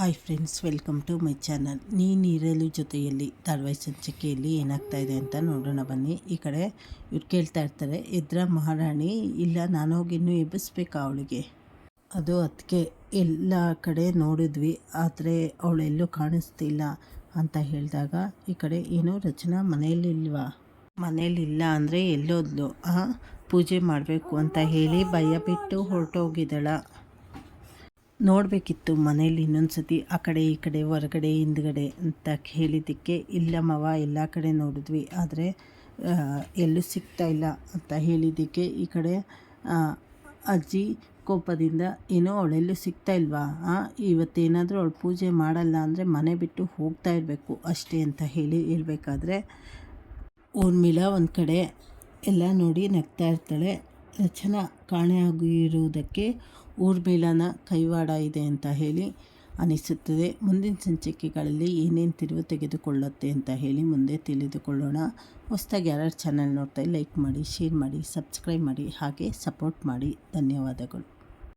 Hi friends, welcome to my channel. ನೀನಿರಲು ಜೊತೆಯಲ್ಲಿ ಧಾರವಾಹಿ ಸಂಚಿಕೆಯಲ್ಲಿ ಏನಾಗ್ತಾ ಇದೆ ಅಂತ ನೋಡೋಣ ಬನ್ನಿ. ಈ ಕಡೆ ಇವ್ರು ಕೇಳ್ತಾ ಇರ್ತಾರೆ, ಎದ್ರ ಮಹಾರಾಣಿ? ಇಲ್ಲ ನಾನೋಗಿ ಇನ್ನೂ ಎಬ್ಬಿಸ್ಬೇಕಾ ಅವಳಿಗೆ. ಅದು ಅದಕ್ಕೆ ಎಲ್ಲ ಕಡೆ ನೋಡಿದ್ವಿ, ಆದರೆ ಅವಳೆಲ್ಲೂ ಕಾಣಿಸ್ತಿಲ್ಲ ಅಂತ ಹೇಳಿದಾಗ, ಈ ಕಡೆ ಏನು ರಚನಾ ಮನೆಯಲ್ಲಿಲ್ವಾ? ಮನೇಲಿಲ್ಲ ಅಂದರೆ ಎಲ್ಲೋದ್ಲು ಪೂಜೆ ಮಾಡಬೇಕು ಅಂತ ಹೇಳಿ ಭಯ ಬಿಟ್ಟು ಹೊರಟೋಗಿದ್ದಾಳ. ನೋಡಬೇಕಿತ್ತು ಮನೆಯಲ್ಲಿ ಇನ್ನೊಂದು ಸತಿ ಆ ಕಡೆ ಈ ಕಡೆ ಹೊರಗಡೆ ಹಿಂದ್ಗಡೆ ಅಂತ ಹೇಳಿದ್ದಕ್ಕೆ, ಇಲ್ಲ ಎಲ್ಲ ಕಡೆ ನೋಡಿದ್ವಿ. ಆದರೆ ಎಲ್ಲೂ ಸಿಗ್ತಾ ಇಲ್ಲ ಅಂತ ಹೇಳಿದ್ದಕ್ಕೆ ಈ ಕಡೆ ಅಜ್ಜಿ ಕೋಪದಿಂದ, ಏನೋ ಅವಳೆಲ್ಲೂ ಸಿಗ್ತಾ ಇಲ್ವಾ? ಇವತ್ತೇನಾದರೂ ಅವಳು ಪೂಜೆ ಮಾಡಲ್ಲ ಅಂದರೆ ಮನೆ ಬಿಟ್ಟು ಹೋಗ್ತಾ ಇರಬೇಕು ಅಷ್ಟೇ ಅಂತ ಹೇಳಿ ಹೇಳಬೇಕಾದ್ರೆ, ಊರ್ಮಿಳ ಒಂದು ಕಡೆ ಎಲ್ಲ ನೋಡಿ ನಗ್ತಾ ಇರ್ತಾಳೆ. ರಚನಾ ಕಾಣೆಯಾಗಿರುವುದಕ್ಕೆ ಊರ್ಮಿಳನ ಕೈವಾಡ ಇದೆ ಅಂತ ಹೇಳಿ ಅನಿಸುತ್ತದೆ. ಮುಂದಿನ ಸಂಚಿಕೆಗಳಲ್ಲಿ ಏನೇನು ತಿರುವು ತೆಗೆದುಕೊಳ್ಳುತ್ತೆ ಅಂತ ಹೇಳಿ ಮುಂದೆ ತಿಳಿದುಕೊಳ್ಳೋಣ. ಹೊಸದಾಗಿ ಯಾರ್ಯಾರು ಚಾನಲ್ ನೋಡ್ತಾ ಲೈಕ್ ಮಾಡಿ ಶೇರ್ ಮಾಡಿ ಸಬ್ಸ್ಕ್ರೈಬ್ ಮಾಡಿ, ಹಾಗೆ ಸಪೋರ್ಟ್ ಮಾಡಿ. ಧನ್ಯವಾದಗಳು.